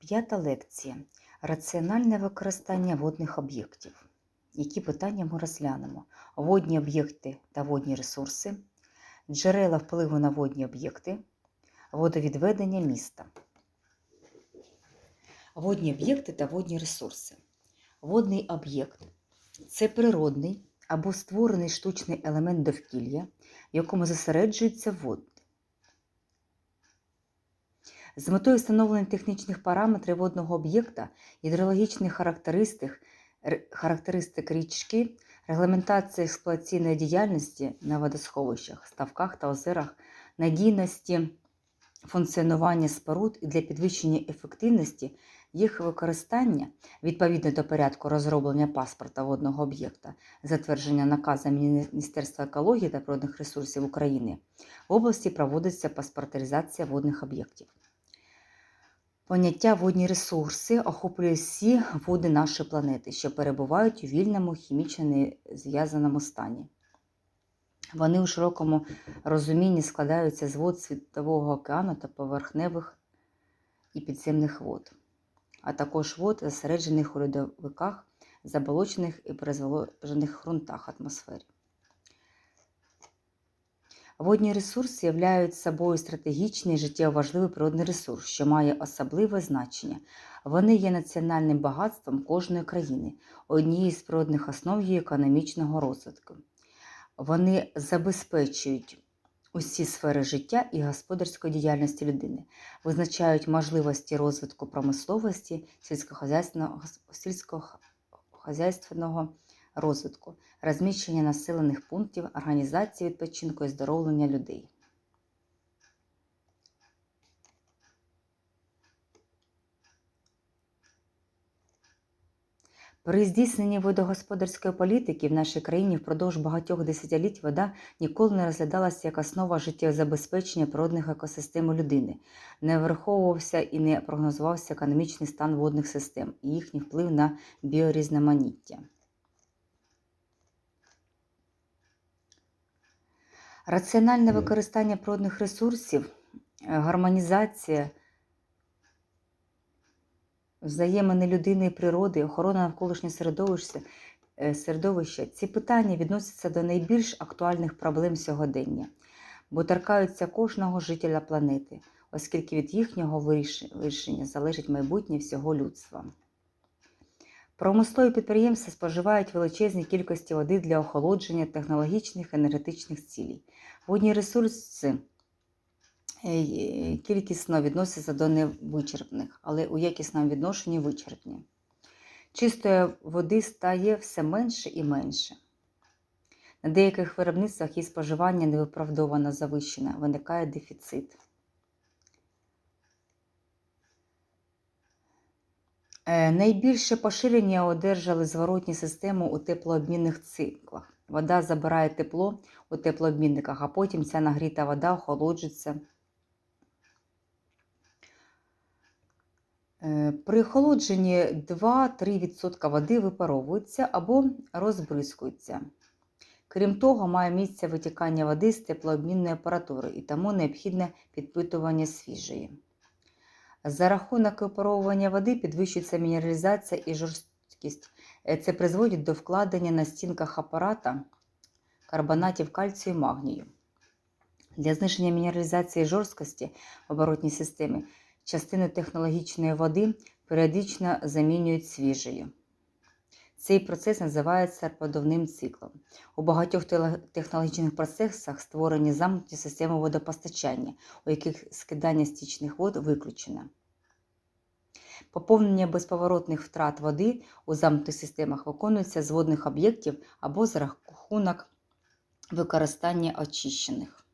П'ята лекція. Раціональне використання водних об'єктів. Які питання ми розглянемо? Водні об'єкти та водні ресурси, джерела впливу на водні об'єкти, водовідведення міста. Водні об'єкти та водні ресурси. Водний об'єкт це природний або створений штучний елемент довкілля, в якому зосереджується води. З метою встановлення технічних параметрів водного об'єкта, гідрологічних характеристик, характеристик річки, регламентація експлуатаційної діяльності на водосховищах, ставках та озерах, надійності функціонування споруд і для підвищення ефективності їх використання відповідно до порядку розроблення паспорта водного об'єкта, затвердження наказом Міністерства екології та природних ресурсів України, в області проводиться паспортизація водних об'єктів. Поняття водні ресурси охоплює всі води нашої планети, що перебувають у вільному хімічно зв'язаному стані. Вони у широкому розумінні складаються з вод Світового океану та поверхневих і підземних вод, а також вод, зосереджених у льодовиках, заболочених і перезволожених ґрунтах атмосфері. Водні ресурси являють собою стратегічний життєво важливий природний ресурс, що має особливе значення. Вони є національним багатством кожної країни, однією з природних основ її економічного розвитку. Вони забезпечують усі сфери життя і господарської діяльності людини, визначають можливості розвитку промисловості, сільськохозяйственного, сільськохозяйственного розвитку, розміщення населених пунктів, організації відпочинку і здоровлення людей. При здійсненні водогосподарської політики в нашій країні впродовж багатьох десятиліть вода ніколи не розглядалася як основа життєзабезпечення природних екосистем людини, не враховувався і не прогнозувався економічний стан водних систем і їхній вплив на біорізноманіття. Раціональне використання природних ресурсів, е, гармонізація взаємини людини і природи, охорона навколишнього середовища, е, середовища ці питання відносяться до найбільш актуальних проблем сьогодення, бо торкаються кожного жителя планети, оскільки від їхнього вирішення залежить майбутнє всього людства. Промислові підприємства споживають величезні кількості води для охолодження технологічних енергетичних цілей. Водні ресурси е, кількісно відносяться до невичерпних, але у якісному відношенні вичерпні. Чистої води стає все менше і менше. На деяких виробництвах її споживання невиправдовано завищене, виникає дефіцит. Найбільше поширення одержали зворотні системи у теплообмінних циклах. Вода забирає тепло у теплообмінниках, а потім ця нагріта вода охолоджується. Е, При охолодженні 2-3% води випаровуються або розбризкуються. Крім того, має місце витікання води з теплообмінної апаратури і тому необхідне підпитування свіжої. За рахунок випаровування води підвищується мінералізація і жорсткість. Е, Це призводить до вкладення на стінках апарата карбонатів кальцію і магнію. Для зниження мінералізації жорсткості в оборотній системі частину технологічної води періодично замінюють свіжою. Цей процес називається подовним циклом. У багатьох технологічних процесах створені замкнуті системи водопостачання, у яких скидання стічних вод виключено. Поповнення безповоротних втрат води у замкнутих системах виконується з водних об'єктів або за рахунок використання очищених.